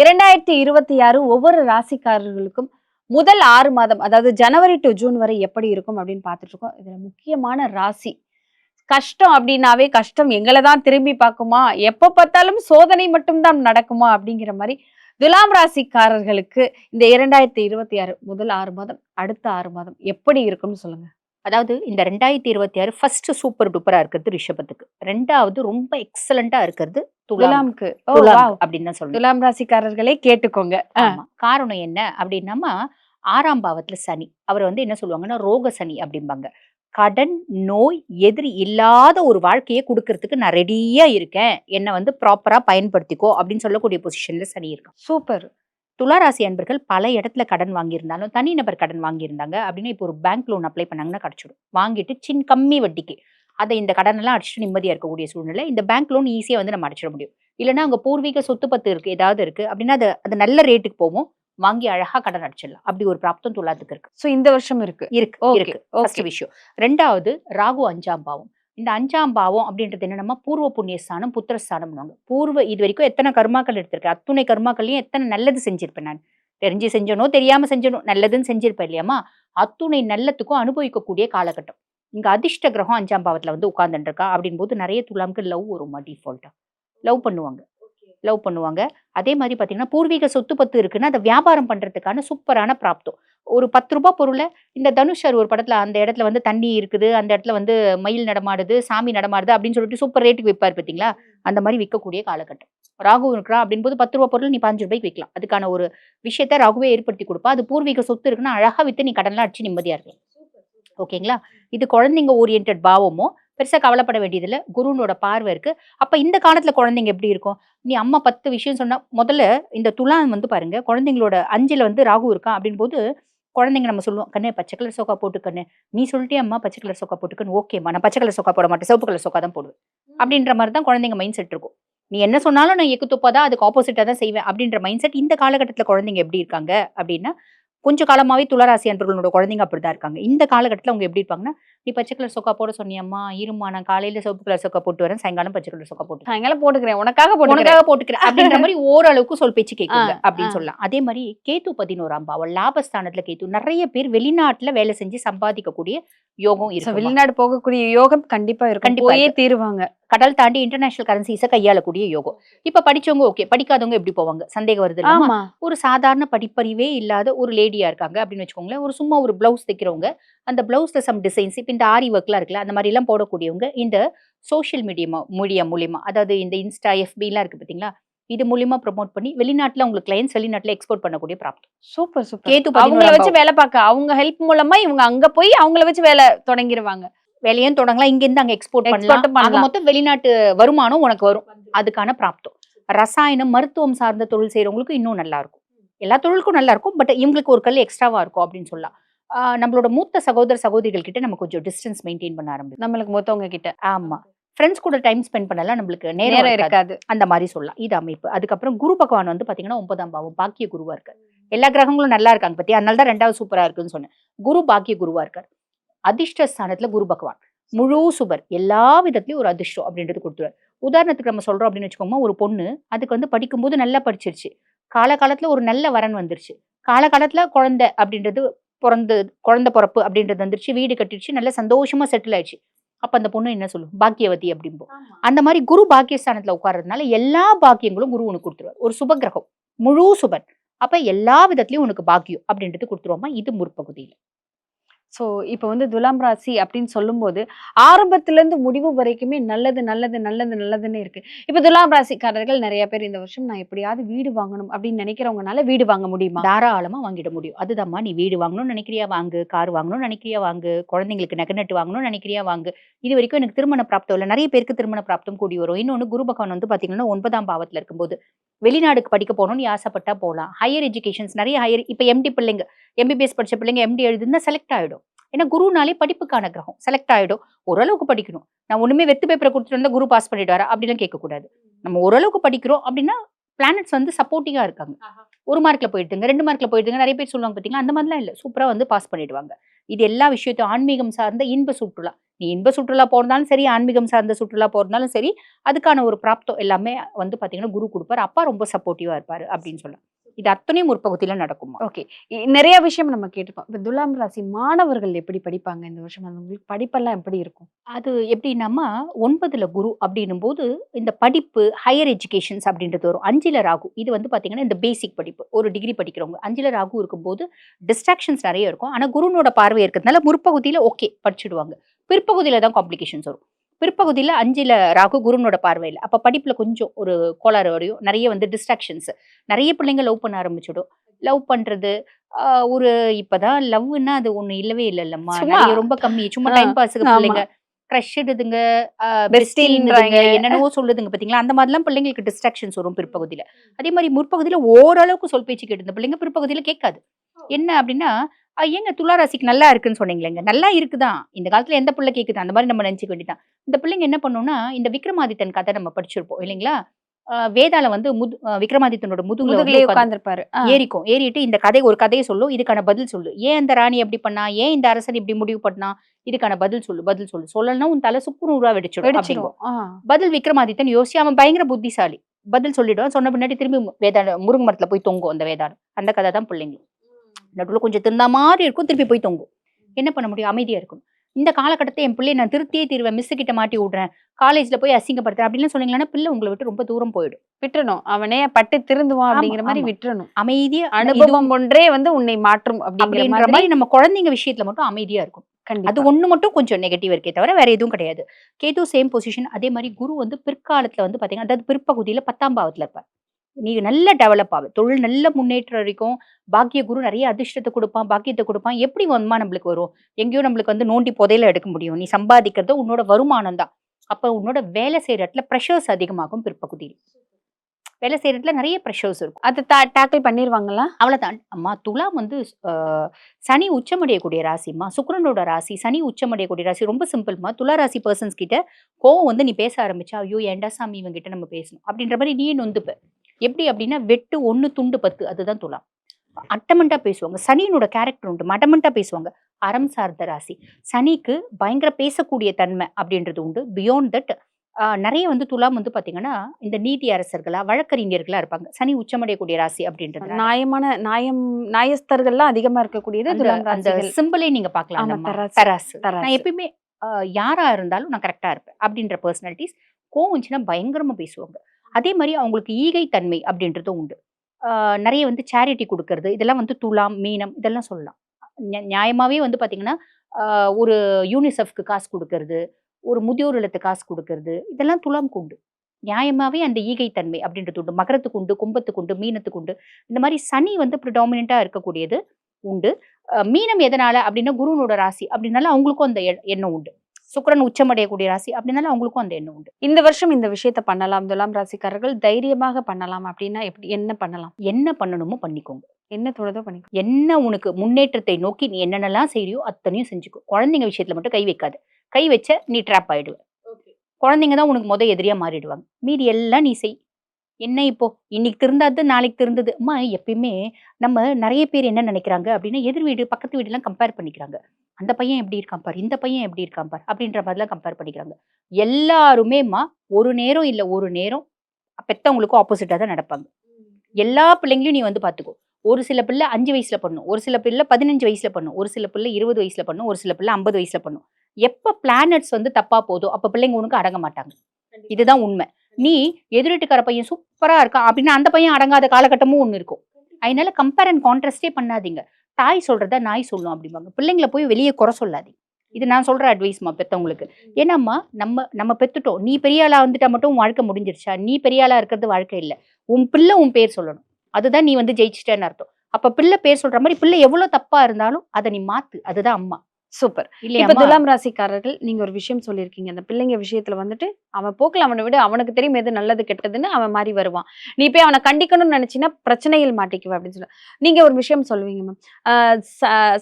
இரண்டாயிரத்தி இருபத்தி ஆறு ஒவ்வொரு ராசிக்காரர்களுக்கும் முதல் ஆறு மாதம் அதாவது ஜனவரி டு ஜூன் வரை எப்படி இருக்கும் அப்படின்னு பார்த்துட்டு இருக்கோம். இதுல முக்கியமான ராசி. கஷ்டம் அப்படின்னாவே கஷ்டம். எங்களை தான் திரும்பி பார்க்குமா? எப்போ பார்த்தாலும் சோதனை மட்டும்தான் நடக்குமா? அப்படிங்கிற மாதிரி துலாம் ராசிக்காரர்களுக்கு இந்த இரண்டாயிரத்தி இருபத்தி ஆறு முதல் ஆறு மாதம் அடுத்த ஆறு மாதம் எப்படி இருக்கும்னு சொல்லுங்க. அதாவது இந்த ரெண்டாயிரத்தி இருபத்தி ஆறு ஃபர்ஸ்ட் சூப்பர் டூப்பரா இருக்கிறது ரிஷபத்துக்கு. ரெண்டாவது ரொம்ப எக்ஸலண்டா இருக்கிறது துலாம் துலாம்க்கு. அப்படின்னு தான் துலாம் ராசிக்காரர்களே கேட்டுக்கோங்க. காரணம் என்ன அப்படின்னா ஆறாம் பாவத்துல சனி. அவர் வந்து என்ன சொல்லுவாங்கன்னா ரோக சனி அப்படிம்பாங்க. கடன் நோய் எதிரி இல்லாத ஒரு வாழ்க்கையை கொடுக்கறதுக்கு நான் ரெடியா இருக்கேன். என்னை வந்து ப்ராப்பரா பயன்படுத்திக்கோ அப்படின்னு சொல்லக்கூடிய பொசிஷன்ல சனி இருக்கும் சூப்பர் துளாராசி அன்பர்கள் பல இடத்துல கடன் வாங்கியிருந்தாலும் தனிநபர் கடன் வாங்கியிருந்தாங்க. அப்படின்னா இப்போ ஒரு பேங்க் லோன் அப்ளை பண்ணாங்கன்னா கிடைச்சிடும். வாங்கிட்டு சின் கம்மி வட்டிக்கு. அதை இந்த கடனெல்லாம் அடிச்சுட்டு நிம்மதியா இருக்கக்கூடிய சூழ்நிலை. இந்த பேங்க் லோன் ஈஸியா வந்து நம்ம அடிச்சிட முடியும். இல்லைன்னா அங்க பூர்வீக சொத்து பத்து இருக்கு ஏதாவது இருக்கு. அப்படின்னா அது அது நல்ல ரேட்டுக்கு போகும். வாங்கி அழகா கடன் அடிச்சிடலாம். அப்படி ஒரு பிராப்தம் துலாத்துக்கு இருக்கு. சோ இந்த வருஷம் இருக்கு. இருக்கு இருக்கு. ஃபர்ஸ்ட் விஷயம். ரெண்டாவது ராகு அஞ்சாம் பாவம். இந்த அஞ்சாம் பாவம் அப்படின்றது என்னன்னா பூர்வ புண்ணியஸ்தானம் புத்திரஸ்தானம்னுவாங்க பூர்வ இது வரைக்கும் எத்தனை கர்மாக்கள் எடுத்திருக்கேன்? அத்துணை கர்மாக்கள்லையும் எத்தனை நல்லது செஞ்சிருப்பேன் நான். தெரிஞ்சு செஞ்சனோ தெரியாமல் செஞ்சனோ நல்லதுன்னு செஞ்சிருப்பேன் இல்லையாமா அத்துணை நல்லத்துக்கும் அனுபவிக்கக்கூடிய காலகட்டம். இங்கே அதிர்ஷ்ட கிரகம் அஞ்சாம் பாவத்தில் வந்து உட்கார்ந்துட்டு இருக்கா அப்படின் போது நிறைய துலாம்க்கு லவ் வருமா டிஃபால்ட்டாக லவ் பண்ணுவாங்க. லவ் பண்ணுவாங்க. அதே மாதிரி பாத்தீங்கன்னா பூர்வீக சொத்து பத்து இருக்குன்னா அதை வியாபாரம் பண்றதுக்கான சூப்பரான பிராப்தம். ஒரு பத்து ரூபாய் பொருளை இந்த தனுஷர் ஒரு படத்துல அந்த இடத்துல வந்து தண்ணி இருக்குது அந்த இடத்துல வந்து மயில் நடமாடுது சாமி நடமாடுது அப்படின்னு சொல்லிட்டு சூப்பர் ரேட்டுக்கு விற்பார் பார்த்தீங்களா? அந்த மாதிரி விற்கக்கூடிய காலகட்டம். ராகு இருக்கிறா அப்படின் போது பத்து ரூபா பொருள் நீ பாஞ்சு ரூபாய்க்கு விற்கலாம். அதுக்கான ஒரு விஷயத்த ராகுவே ஏற்படுத்தி கொடுப்பா. அது பூர்வீக சொத்து இருக்குன்னா அழகா வித்து நீ கடன்லாம் அடிச்சு நிம்மதியா இருக்கலாம். ஓகேங்களா? இது குழந்தைங்க ஓரியன்ட் பாவமோ பெருசா கவலைப்பட வேண்டியதில்ல. குருனோட பார்வை இருக்கு. அப்ப இந்த காலத்துல குழந்தைங்க எப்படி இருக்கும்? நீ அம்மா பத்து விஷயம் சொன்னா முதல்ல இந்த துலாம் வந்து பாருங்க குழந்தைங்களோட அஞ்சுல வந்து ராகு இருக்கா அப்படின் போது குழந்தைங்க நம்ம சொல்லுவோம் கண்ணே பச்சை கலர் சோக்கா போட்டுக்கண்ணு. நீ சொல்லிட்டே அம்மா பச்சை கலர் சோக்கா போட்டுக்கன்னு ஓகேம்மா நான் பச்சை கலர் சோக்கா போட மாட்டேன். சிவப்பு கலர் சோக்கா தான் போடுவேன். அப்படின்ற மாதிரி தான் குழந்தைங்க மைண்ட் செட் இருக்கும். நீ என்ன சொன்னாலும் நான் எக்கு துப்பா தான் அதுக்கு ஆப்போசிட்டா தான் செய்வேன் அப்படின்ற மைண்ட் செட் இந்த காலகட்டத்துல குழந்தைங்க எப்படி இருக்காங்க அப்படின்னா கொஞ்சம் காலமாவே துளராசி அன்பர்களோட குழந்தைங்க அப்படிதான் இருக்காங்க. இந்த காலகட்டத்துல அவங்க எப்படி இருப்பாங்கன்னா நீ பச்சை கலர் சொக்கா போட சொன்னியம்மா. இருமா நான் காலையில சிவப்பு கலர் சொக்கா போட்டு வரேன் சாயங்காலம் பச்சை கலர் சொக்கா போட்டு சாயங்காலம் போட்டுக்கிறேன். உனக்காக போட்டுக்கிறேன். உனக்காக போட்டுக்கிறேன். அப்படின்ற மாதிரி ஓரளவுக்கு சொல் பேச்சு கேட்குங்க அப்படின்னு. சொல்லலாம். அதே மாதிரி கேத்து பதினோராம் பாவம் லாபஸ்தானத்துல கேத்து நிறைய பேர் வெளிநாட்டுல வேலை செஞ்சு சம்பாதிக்கக்கூடிய யோகம் இருக்கு வெளிநாடு போகக்கூடிய யோகம் கண்டிப்பா இருக்கும். கண்டிப்பா போயே இருக்கு. தீருவாங்க. கடல் தாண்டி இன்டர்நேஷனல் கரன்சிஸை கையாளக்கூடிய யோகம். இப்ப படிச்சவங்க ஓகே படிக்காதவங்க எப்படி போவாங்க? சந்தேகம் வருது ஒரு சாதாரண படிப்பறிவே இல்லாத ஒரு லேடியா இருக்காங்க அப்படின்னு வச்சுக்கோங்களேன். ஒரு சும்மா ஒரு பிளவுஸ் தைக்கிறவங்க அந்த பிளவுஸ்ல சம் டிசைன்ஸ் இப்போ இந்த ஆரி ஒர்க்லாம் இருக்குல்ல அந்த மாதிரி எல்லாம் போடக்கூடியவங்க இந்த சோஷியல் மீடியமா மீடியா மூலியமா அதாவது இந்த இன்ஸ்டா எஃபி எல்லாம் இருக்கு பாத்தீங்களா இது மூலியமா ப்ரோமோட் பண்ணி வெளிநாட்டுல உங்களுக்கு கிளைண்ட்ஸ் வெளிநாட்டுல எக்ஸ்போர்ட் பண்ணக்கூடிய பிராப்தம் சூப்பர் சூப்பர் கேத்து அவங்கள வச்சு வேலை பார்க்க அவங்க ஹெல்ப் மூலமா இவங்க அங்க போய் அவங்கள வச்சு வேலை தொடங்கிருவாங்க. வேலையும் தொடங்கலாம் இங்க இருந்து அங்க எக்ஸ்போர்ட் பண்ணலாம். ஆக மொத்தம் வெளிநாட்டு வருமானம் உனக்கு வரும். அதுக்கான பிராப்தம் ரசாயனம் மருத்துவம் சார்ந்த தொழில் செய்யறவங்களுக்கு இன்னும் நல்லா இருக்கும். எல்லா தொழிலுக்கும் நல்லா இருக்கும் பட் இவங்களுக்கு ஒரு கல் எக்ஸ்ட்ராவா இருக்கும் அப்படின்னு சொல்லலாம். நம்மளோட மூத்த சகோதர சகோதரிகள் கிட்ட நம்ம கொஞ்சம் டிஸ்டன்ஸ் மெயின்டைன் பண்ண ஆரம்பிக்கும் நம்மளுக்கு மொத்தவங்க கிட்ட ஆமா. ஃப்ரெண்ட்ஸ் கூட டைம் ஸ்பெண்ட் பண்ணலாம் நம்மளுக்கு நேரம் இருக்காது. அந்த மாதிரி சொல்லலாம். இது அமைப்பு. அதுக்கப்புறம் குரு பகவான் வந்து பாத்தீங்கன்னா ஒன்பதாம் பாவம் பாக்கிய குருவா இருக்கார். எல்லா கிரகங்களும் நல்லா இருக்காங்க பத்தி அதனால தான் ரெண்டாவது சூப்பரா இருக்குன்னு சொன்னேன். குரு பாக்கிய குருவா இருக்கார். அதிர்ஷ்ட ஸ்தானத்துல குரு பகவான். முழு சுபர் எல்லா விதத்துலயும் ஒரு அதிர்ஷ்டம் அப்படின்றது கொடுத்துருவார். உதாரணத்துக்கு நம்ம சொல்றோம் அப்படின்னு வச்சுக்கோங்க. ஒரு பொண்ணு அதுக்கு வந்து படிக்கும்போது நல்லா படிச்சிருச்சு. காலகாலத்துல ஒரு நல்ல வரன் வந்துருச்சு. காலகாலத்துல குழந்தை அப்படின்றது பிறந்து குழந்தை பிறப்பு அப்படின்றது வந்துருச்சு வீடு கட்டிடுச்சு நல்லா சந்தோஷமா செட்டில் ஆயிடுச்சு. அப்ப அந்த பொண்ணு என்ன சொல்லும்? பாக்கியவதி அப்படிம்போம் அந்த மாதிரி குரு பாக்கியஸ்தானத்துல உட்கார்றதுனால எல்லா பாக்கியங்களும் குரு உனக்கு கொடுத்துருவார். ஒரு சுப கிரகம் முழு சுபன். அப்ப எல்லா விதத்துலயும் உனக்கு பாக்கியம் அப்படின்றது கொடுத்துருவோமா? இது முற்பகுதியில். ஸோ இப்போ வந்து துலாம் ராசி அப்படின்னு சொல்லும்போது ஆரம்பத்துலேருந்து முடிவு வரைக்குமே நல்லது நல்லது நல்லது நல்லதுன்னு இருக்குது இப்போ துலாம் ராசிக்காரர்கள் நிறைய பேர் இந்த வருஷம் நான் எப்படியாவது வீடு வாங்கணும் அப்படின்னு நினைக்கிறவங்கனால வீடு வாங்க முடியுமா? தாராளமாக வாங்கிட முடியும். அதுதாம்மா நீ வீடு வாங்கணும்னு நினைக்கிறியா? வாங்கு. கார் வாங்கணும்னு நினைக்கிறியா? வாங்கு. குழந்தைங்களுக்கு நகை நட்டு வாங்கணும்னு நினைக்கிறியா? வாங்கு. இது வரைக்கும் எனக்கு திருமண பிராப்தம் இல்லை. நிறைய பேருக்கு திருமண பிராப்தம் கூடி வரும். இன்னொன்று குரு பகவான் வந்து பார்த்தீங்கன்னா ஒன்பதாம் பாவத்தில் இருக்கும்போது வெளிநாடுக்கு படிக்க போகணும்னு நீ ஆசைப்பட்டா போகலாம் ஹையர் எஜுகேஷன்ஸ் நிறைய ஹையர் இப்போ எம்டி பிள்ளைங்க எம்பிபிஎஸ் படிச்ச பிள்ளைங்க எம்டி எழுதுனா செலக்ட் ஆகிடும் ஏன்னா குருனாலே படிப்புக்கான கிரகம். செலக்ட் ஆயிடும். ஓரளவுக்கு படிக்கணும். நான் ஒண்ணுமே வெத்து பேப்பரை கொடுத்துட்டு வந்தா குரு பாஸ் பண்ணிடுவாரா? அப்படிலாம் கேட்கக்கூடாது. நம்ம ஓரளவுக்கு படிக்கிறோம் அப்படின்னா பிளானட்ஸ் வந்து சப்போர்ட்டிவா இருக்காங்க. ஒரு மார்க்ல போயிடுதுங்க ரெண்டு மார்க்ல போயிடுதுங்க நிறைய பேர் சொல்லுவாங்க பாத்தீங்களா? அந்த மாதிரிலாம் இல்ல. சூப்பரா வந்து பாஸ் பண்ணிடுவாங்க. இது எல்லா விஷயத்தையும் ஆன்மீகம் சார்ந்த இன்ப சுற்றுலா. நீ இன்ப சுற்றுலா போறதாலும் சரி ஆன்மீகம் சார்ந்த சுற்றுலா போறதாலும் சரி அதுக்கான ஒரு பிராப்தம் எல்லாமே வந்து பாத்தீங்கன்னா குரு கொடுப்பாரு. அப்பா ரொம்ப சப்போர்ட்டிவா இருப்பாரு அப்படின்னு சொல்லலாம். இது அத்தனையும் முற்பகுதியில நடக்குமா? ஓகே. நிறைய விஷயம் நம்ம கேட்டிருக்கோம் இப்ப துலாம் ராசி மாணவர்கள் எப்படி படிப்பாங்க இந்த வருஷம்? அது உங்களுக்கு படிப்பெல்லாம் எப்படி இருக்கும்? அது எப்படின்னாமா ஒன்பதுல குரு அப்படின்னும் போது இந்த படிப்பு ஹையர் எஜுகேஷன்ஸ் அப்படின்றது வரும். அஞ்சுல ராகு. இது வந்து பாத்தீங்கன்னா இந்த பேசிக் படிப்பு. ஒரு டிகிரி படிக்கிறவங்க. அஞ்சுல ராகு இருக்கும்போது டிஸ்ட்ராக்ஷன்ஸ் நிறைய இருக்கும். ஆனா குருனோட பார்வை இருக்கிறதுனால முற்பகுதியில ஓகே படிச்சிடுவாங்க. பிற்பகுதியில தான் காம்ப்ளிகேஷன்ஸ் வரும். பிற்பகுதியில அஞ்சுல ராகு குருனோட பார்வையில். அப்ப படிப்புல கொஞ்சம் ஒரு கோளாறு வரையும் நிறைய வந்து டிஸ்ட்ராக்ஷன்ஸ் நிறைய பிள்ளைங்க லவ் பண்ண ஆரம்பிச்சிடும். லவ் பண்றது ஆஹ் ஒரு இப்பதான் லவ்னா அது ஒண்ணு இல்லவே இல்ல இல்லம்மா ரொம்ப கம்மி. சும்மா டைம் பாஸுக்கு. பிள்ளைங்க க்ரஷ் Bestieன்றாங்க. என்னென்னவோ சொல்லுதுங்க பாத்தீங்களா? அந்த மாதிரிலாம் பிள்ளைங்களுக்கு டிஸ்ட்ராக்ஷன்ஸ் வரும் பிற்பகுதியில. அதே மாதிரி முற்பகுதியில ஓரளவுக்கு சொல் பேச்சு கேட்டு பிள்ளைங்க பிற்பகுதியில கேட்காது. என்ன அப்படின்னா "அஹ் ஏங்க துளாராசிக்கு நல்லா இருக்குன்னு சொன்னீங்களேங்க. நல்லா இருக்குதான் இந்த காலத்துல எந்த பிள்ளை கேக்குது? அந்த மாதிரி நம்ம நினைச்சுக்க வேண்டியதான் இந்த பிள்ளைங்க என்ன பண்ணும்னா இந்த விக்ரமாதித்தன் கதை நம்ம படிச்சிருப்போம் இல்லைங்களா? வேதாள வந்து முது விக்ரமாதித்தனோட முதுகுல ஆ. ஏறிக்கும். ஏறிட்டு இந்த கதை ஒரு கதையை சொல்லும் இதுக்கான பதில் சொல்லு. ஏன் இந்த ராணி அப்படி பண்ணா? ஏன் இந்த அரசன் இப்படி முடிவு பண்ணா? இதுக்கான பதில் சொல்லு பதில் சொல்லு. சொல்லணும்னா உன் தலை சுக்குநூறா வெடிச்சிடும். பதில் விக்ரமாதித்தன் யோசிச்சு அவன் பயங்கர புத்திசாலி. பதில் சொல்லிடுவான். சொன்ன பின்னாடி திரும்பி வேதாள முருங்கை மரத்துல போய் தொங்கும் அந்த வேதாளம். அந்த கதை தான் பிள்ளைங்க நடுவில் கொஞ்சம் திருந்தா மாதிரி இருக்கும் திருப்பி போய் தொங்கும். என்ன பண்ண முடியும்? அமைதியா இருக்கணும். இந்த காலகட்டத்தை என் பிள்ளைய நான் திருத்தியே தீருவேன் மிஸ் கிட்ட மாட்டி விடுறேன் காலேஜ்ல போய் அசிங்கப்படுத்துறேன் அப்படின்னு சொன்னீங்கன்னா பிள்ளை உங்களை விட்டு ரொம்ப தூரம் போயிடும். விட்டுறணும். அவனே பட்டு திருந்துவான் அப்படிங்கிற மாதிரி. விட்டுறணும். அமைதியா அனுபவம் ஒன்றே வந்து உன்னை மாற்றும் அப்படிங்கிற மாதிரி நம்ம குழந்தைங்க விஷயத்துல மட்டும் அமைதியா இருக்கும் அது ஒண்ணு மட்டும் கொஞ்சம் நெகட்டிவ் இருக்கே தவிர வேற எதுவும் கிடையாது. கேது சேம் பொசிஷன் அதே மாதிரி குரு வந்து பிற்காலத்துல வந்து பாத்தீங்கன்னா அதாவது பிற்பகுதியில பத்தாம் பாவத்துல இருப்பார். நீ நல்ல டெவலப் ஆகும் தொழில் நல்ல முன்னேற்றம் இருக்கும் பாக்கிய குரு நிறைய அதிர்ஷ்டத்தை கொடுப்பான் பாக்கியத்தை கொடுப்பான். எப்படி வன்மா நம்மளுக்கு வரும்? எங்கேயோ நம்மளுக்கு வந்து நோண்டி புதையில எடுக்க முடியும். நீ சம்பாதிக்கிறது உன்னோட வருமானம் தான். அப்ப உன்னோட வேலை செய்யற இடத்துல ப்ரெஷர்ஸ் அதிகமாகும் பிற்பகுதியில். வேலை செய்யற இடத்துல நிறைய ப்ரெஷர்ஸ் இருக்கும். அதை டேக்கிள் பண்ணிருவாங்களா? அவ்வளவுதான். அம்மா துலாம் வந்து சனி உச்சமடையக்கூடிய ராசிம்மா. சுக்கிரனோட ராசி சனி உச்சமடையக்கூடிய ராசி. ரொம்ப சிம்பிள்மா துலா ராசி பர்சன்ஸ் கிட்ட கோவம் வந்து நீ பேச ஆரம்பிச்சா ஐயோ ஏன்டா சாமி இவங்க கிட்ட நம்ம பேசணும்? அப்படின்ற மாதிரி நீ நொந்துப்ப. எப்படி அப்படின்னா வெட்டு ஒண்ணு துண்டு பத்து அதுதான் துலாம். அட்டமெண்டா பேசுவாங்க. சனியினோட கேரக்டர் உண்டு. மடமெண்டா பேசுவாங்க. அறம் சார்ந்த ராசி. சனிக்கு பயங்கர பேசக்கூடிய தன்மை அப்படின்றது உண்டு. பியாண்ட் தட் நிறைய வந்து துலாம் வந்து பாத்தீங்கன்னா இந்த நீதி அரசர்களா வழக்கறிஞர்களா இருப்பாங்க. சனி உச்சமடையக்கூடிய ராசி அப்படின்றது நியாயமான நியாயம் நியாயஸ்தர்கள்லாம் அதிகமா இருக்கக்கூடியது அந்த துலாம் அந்த ராசிகள். சிம்பிளே நீங்க பார்க்கலாம். தராசு. நான் எப்பயுமே ஆஹ், யாரா இருந்தாலும் நான் கரெக்டா இருப்பேன் அப்படின்ற பர்சனாலிட்டிஸ் கோவம் வந்துச்சுன்னா பயங்கரமா பேசுவாங்க. அதே மாதிரி அவங்களுக்கு ஈகை தன்மை அப்படின்றதும் உண்டு. நிறைய வந்து சேரிட்டி கொடுக்கறது இதெல்லாம் வந்து துலாம் மீனம் இதெல்லாம் சொல்லலாம். நியாயமாகவே வந்து பார்த்திங்கன்னா ஒரு யூனிசெஃப்க்கு காசு கொடுக்கறது ஒரு முதியோர் இல்லத்து காசு கொடுக்கறது இதெல்லாம் துலாம்க்கு உண்டு நியாயமாகவே அந்த ஈகை தன்மை அப்படின்றது உண்டு. மகரத்துக்கு உண்டு கும்பத்துக்கு உண்டு மீனத்துக்கு உண்டு. இந்த மாதிரி சனி வந்து ப்ரிடாமினா இருக்கக்கூடியது உண்டு. மீனம் எதனால அப்படின்னா குருவனோட ராசி அப்படின்னால அவங்களுக்கும் அந்த எ- எண்ணம் உண்டு. சுக்கிரன் உச்சமடையக்கூடிய ராசி அப்படின்னால அவங்களுக்கும் அந்த எண்ணம் உண்டு. இந்த வருஷம் இந்த விஷயத்த பண்ணலாம் துலாம் ராசிக்காரர்கள் தைரியமாக பண்ணலாம் அப்படின்னா எப்படி என்ன பண்ணலாம்? என்ன பண்ணணுமோ பண்ணிக்கோங்க. என்ன தோணுதோ பண்ணிக்கோ. என்ன உனக்கு முன்னேற்றத்தை நோக்கி நீ என்னென்னலாம் செய்றியோ அத்தனையும் செஞ்சுக்கோ. குழந்தைங்க விஷயத்துல மட்டும் கை வைக்காத. கை வச்ச நீ ட்ராப் ஆயிடுவ. குழந்தைங்க தான் உனக்கு முத எதிரியா மாறிடுவாங்க. மீதி எல்லாம் நீ செய். என்ன இப்போ? இன்னைக்கு திருந்தாது நாளைக்கு திருந்தது. அம்மா எப்பயுமே நம்ம நிறைய பேர் என்ன நினைக்கிறாங்க அப்படின்னா எதிர் வீடு பக்கத்து வீடுலாம் கம்பேர் பண்ணிக்கிறாங்க. அந்த பையன் எப்படி இருக்கான் பார்? இந்த பையன் எப்படி இருக்கான் பார்? அப்படின்ற மாதிரிலாம் கம்பேர் பண்ணிக்கிறாங்க. எல்லாருமேம்மா ஒரு நேரம் இல்ல ஒரு நேரம் பெத்தவங்களுக்கும் ஆப்போசிட்டா தான் நடப்பாங்க. எல்லா பிள்ளைங்களையும் நீ வந்து பாத்துக்கோ ஒரு சில பிள்ளை அஞ்சு வயசுல பண்ணும். ஒரு சில பிள்ளை பதினஞ்சு வயசுல பண்ணும். ஒரு சில பிள்ளை இருபது வயசுல பண்ணும். ஒரு சில பிள்ளை ஐம்பது வயசுல பண்ணும். எப்ப பிளானட்ஸ் வந்து தப்பா போதோ அப்ப பிள்ளைங்க உனக்கு அடங்க மாட்டாங்க. இதுதான் உண்மை. நீ எதிரிட்டுக்கார பையன் சூப்பராக இருக்கான் அப்படின்னா அந்த பையன் அடங்காத காலகட்டமும் ஒன்று இருக்கும். அதனால கம்பேர் அண்ட் கான்ட்ராஸ்டே பண்ணாதீங்க. தாய் சொல்கிறத நாய் சொல்லும் அப்படிம்பாங்க. பிள்ளைங்களை போய் வெளியே குறை சொல்லாதீங்க. இது நான் சொல்கிற அட்வைஸ்மா பெற்றவங்களுக்கு ஏன்னாம்மா நம்ம நம்ம பெற்றுட்டோம் நீ பெரிய ஆளா வந்துட்டா மட்டும் வாழ்க்கை முடிஞ்சிருச்சா? நீ பெரிய இருக்கிறது வாழ்க்கை இல்லை. உன் பிள்ளை உன் பேர் சொல்லணும். அதுதான் நீ வந்து ஜெயிச்சிட்டேன்னு அர்த்தம். அப்போ பிள்ளை பேர் சொல்கிற மாதிரி பிள்ளை எவ்வளோ தப்பாக இருந்தாலும் அதை நீ மாற்று அதுதான் அம்மா. சூப்பர். இப்ப துலாம் ராசிக்காரர்கள் நீங்க ஒரு விஷயம் சொல்லியிருக்கீங்க. அந்த பிள்ளைங்க விஷயத்துல வந்துட்டு அவன் போக்குல அவனை விட அவனுக்கு தெரியும் எது நல்லது கெட்டதுன்னு அவன் மாறி வருவான். நீ போய் அவனை கண்டிக்கணும்னு நினைச்சினா பிரச்சனையில் மாட்டிக்குவ அப்படின்னு சொல்ல நீங்க ஒரு விஷயம் சொல்லுவீங்க மேம்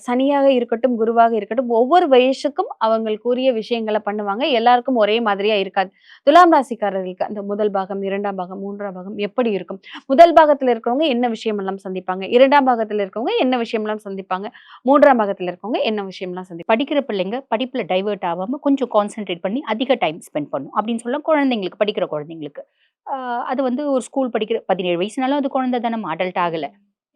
சனியாக இருக்கட்டும் குருவாக இருக்கட்டும் ஒவ்வொரு வயசுக்கும் அவங்களுக்குரிய விஷயங்களை பண்ணுவாங்க. எல்லாருக்கும் ஒரே மாதிரியா இருக்காது. துலாம் ராசிக்காரர்களுக்கு அந்த முதல் பாகம் இரண்டாம் பாகம் மூன்றாம் பாகம் எப்படி இருக்கும்? முதல் பாகத்துல இருக்கிறவங்க என்ன விஷயம் எல்லாம் சந்திப்பாங்க? இரண்டாம் பாகத்துல இருக்கவங்க என்ன விஷயம் எல்லாம் சந்திப்பாங்க? மூன்றாம் பாகத்துல இருக்கவங்க என்ன விஷயம் எல்லாம் சந்திப்பாங்க? சந்தி படிக்கிற பிள்ளைங்க படிப்புல டைவர்ட் ஆகாம கொஞ்சம் கான்சென்ட்ரேட் பண்ணி அதிக டைம் ஸ்பெண்ட் பண்ணும். அப்படின்னு சொல்ல குழந்தைங்களுக்கு படிக்கிற குழந்தைங்களுக்கு. அது வந்து ஒரு ஸ்கூல் படிக்கிற பதினேழு வயசுனாலும் அது குழந்தை தானே அடல்ட் ஆகல.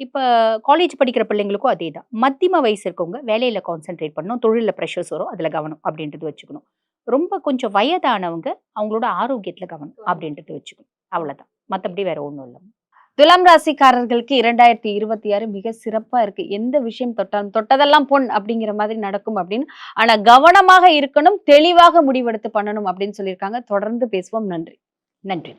இப்போ காலேஜ் படிக்கிற பிள்ளைங்களுக்கும் அதே தான். மத்தியம வயசு இருக்கவங்க வேலையில கான்சென்ட்ரேட் பண்ணணும் தொழிலில் ப்ரெஷர்ஸ் வரும் அதில் கவனம் அப்படின்றது வச்சுக்கணும். ரொம்ப கொஞ்சம் வயதானவங்க அவங்களோட ஆரோக்கியத்துல கவனம் அப்படின்றது வச்சுக்கணும். அவ்வளவுதான். மற்றபடி வேற ஒன்றும் இல்லை. துலாம் ராசிக்காரர்களுக்கு இரண்டாயிரத்தி இருபத்தி ஆறு மிக சிறப்பா இருக்கு. எந்த விஷயம் தொட்டாலும் தொட்டதெல்லாம் பொன் அப்படிங்கிற மாதிரி நடக்கும் அப்படின்னு. ஆனா கவனமாக இருக்கணும் தெளிவாக முடிவெடுத்து பண்ணணும் அப்படின்னு சொல்லியிருக்காங்க. தொடர்ந்து பேசுவோம். நன்றி. நன்றி.